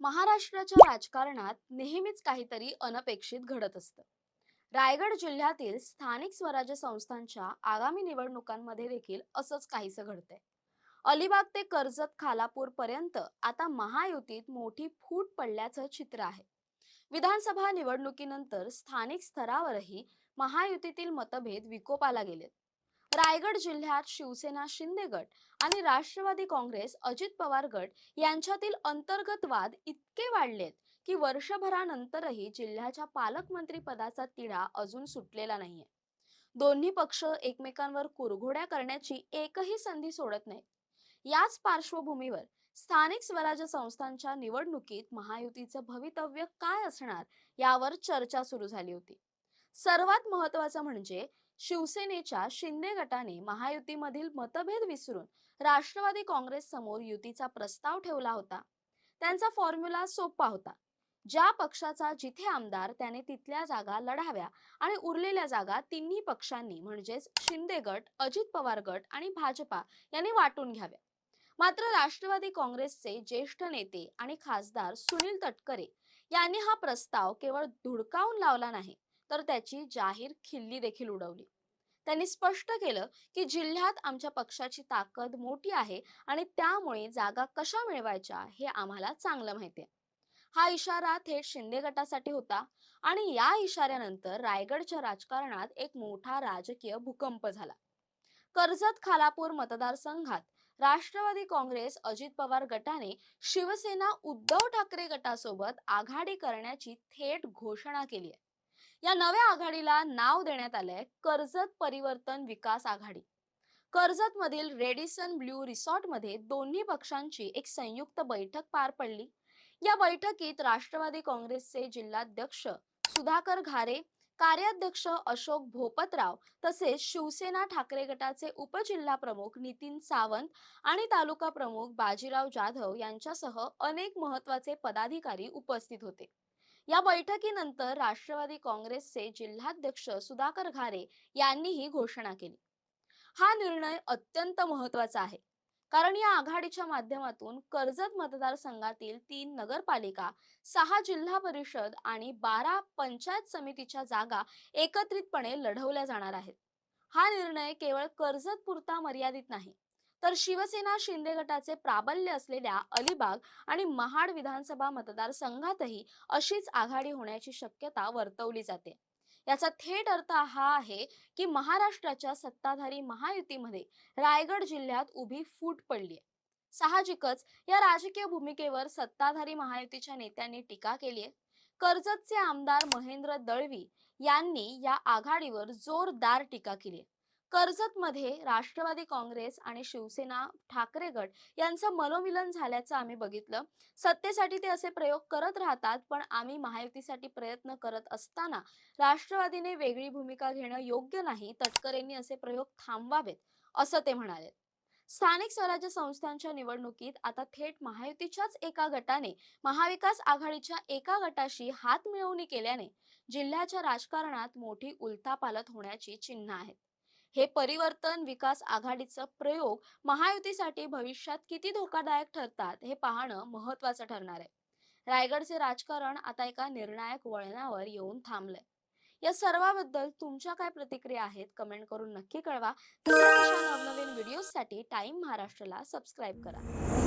महाराष्ट्राच्या राजकारणात नेहमीच काहीतरी अनपेक्षित घडत असतं. रायगड जिल्ह्यातील स्थानिक स्वराज्य संस्थांच्या आगामी निवडणुकांमध्ये देखील असंच काहीसं घडतंय. अलिबाग ते कर्जत खालापूर पर्यंत आता महायुतीत मोठी फूट पडल्याचं चित्र आहे. विधानसभा निवडणुकीनंतर स्थानिक स्तरावरही महायुतीतील मतभेद विकोपाला गेलेत. रायगड जिल्ह्यात शिवसेना शिंदे गट आणि राष्ट्रवादी काँग्रेस अजित पवार गट यांच्यातील अंतर्गत वाद इतके वाढलेत की वर्षभरानंतरही जिल्ह्याच्या पालकमंत्री पदाचा तिढा अजून सुटलेला नाहीये. दोन्ही पक्ष एकमेकांवर कुरघोड्या करण्याची एकही संधी सोडत नाहीत. याच पार्श्वभूमीवर स्थानिक स्वराज्य संस्थांच्या निवडणुकीत महायुतीचं भवितव्य काय असणार यावर चर्चा सुरू झाली होती. सर्वात महत्वाचं म्हणजे शिवसेनेच्या शिंदे गटाने महायुतीमधील मतभेद विसरून राष्ट्रवादी काँग्रेस समोर युतीचा प्रस्ताव ठेवला होता. त्यांचा फॉर्म्युला सोपा होता. ज्या पक्षाचा जिथे आमदार त्याने तिथल्या जागा लढाव्या आणि उरलेल्या जागा तिन्ही पक्षांनी म्हणजेच शिंदे गट अजित पवार गट आणि भाजपा यांनी वाटून घ्याव्या. मात्र राष्ट्रवादी काँग्रेसचे ज्येष्ठ नेते आणि खासदार सुनील तटकरे यांनी हा प्रस्ताव केवळ धुडकावून लावला नाही. तर त्याची जाहीर खिल्ली देखील उडवली. त्यांनी स्पष्ट केलं की जिल्ह्यात आमच्या पक्षाची ताकद मोठी आहे आणि त्यामुळे जागा कशा मिळवायच्या हे आम्हाला चांगलं माहिती आहे. हा इशारा थेट शिंदे गटासाठी होता आणि या इशाऱ्यानंतर रायगडच्या राजकारणात एक मोठा राजकीय भूकंप झाला. कर्जत खालापूर मतदारसंघात राष्ट्रवादी काँग्रेस अजित पवार गटाने शिवसेना उद्धव ठाकरे गटासोबत आघाडी करण्याची थेट घोषणा केली आहे. या नव्या आघाडीला नाव देण्यात आलंय कर्जत परिवर्तन विकास आघाडी. कर्जत मधील रेडिसन ब्ल्यू रिसॉर्टमध्ये दोन्ही पक्षांची एक संयुक्त बैठक पार पडली. या बैठकीत राष्ट्रवादी काँग्रेसचे जिल्हाध्यक्ष सुधाकर घारे कार्याध्यक्ष अशोक भोपतराव तसेच शिवसेना ठाकरे गटाचे उपजिल्हा प्रमुख नितीन सावंत आणि तालुका प्रमुख बाजीराव जाधव यांच्यासह अनेक महत्त्वाचे पदाधिकारी उपस्थित होते. या बैठकीनंतर राष्ट्रवादी काँग्रेसचे जिल्हाध्यक्ष सुधाकर घारे यांनी ही घोषणा केली. हा निर्णय अत्यंत महत्त्वाचा आहे. कारण या आघाडीच्या माध्यमातून कर्जत मतदारसंघातील तीन नगरपालिका सहा जिल्हा परिषद आणि बारा पंचायत समितीच्या जागा एकत्रितपणे लढवल्या जाणार आहेत. हा निर्णय केवळ कर्जत पुरता मर्यादित नाही तर शिवसेना शिंदे गटाचे प्राबल्य असलेल्या अलिबाग आणि महाड विधानसभा मतदारसंघातही अशीच आघाडी होण्याची शक्यता वर्तवली जाते. याचा थेट अर्थ हा आहे की महाराष्ट्राच्या सत्ताधारी महायुतीमध्ये रायगड जिल्ह्यात उभी फूट पडली साहजिकच या राजकीय भूमिकेवर सत्ताधारी महायुतीच्या नेत्यांनी टीका केली आहे. कर्जतचे आमदार महेंद्र दळवी यांनी या आघाडीवर जोरदार टीका केली कर्जतमध्ये राष्ट्रवादी काँग्रेस आणि शिवसेना ठाकरे गट यांचं मनोमिलन झाल्याचं आम्ही बघितलं. सत्तेसाठी ते असे प्रयोग करत राहतात पण आम्ही महायुतीसाठी प्रयत्न करत असताना राष्ट्रवादीने वेगळी भूमिका घेणं योग्य नाही तटकरेंनी असे प्रयोग थांबवावेत असं ते म्हणाले. स्थानिक स्वराज्य संस्थांच्या निवडणुकीत आता थेट महायुतीच्याच एका गटाने महाविकास आघाडीच्या एका गटाशी हात मिळवणी केल्याने जिल्ह्याच्या राजकारणात मोठी उलथापालथ होण्याची चिन्ह आहेत. हे परिवर्तन विकास आघाडीचा प्रयोग महायुतीसाठी भविष्यात किती धोकादायक ठरतात हे पाहणं महत्वाचं ठरणार आहे. रायगडचे राजकारण आता एका निर्णायक वळणावर येऊन थांबलंय. या सर्वाबद्दल तुमच्या काय प्रतिक्रिया आहेत कमेंट करून नक्की कळवा. नवनवीन व्हिडिओसाठी टाइम महाराष्ट्राला सबस्क्राईब करा.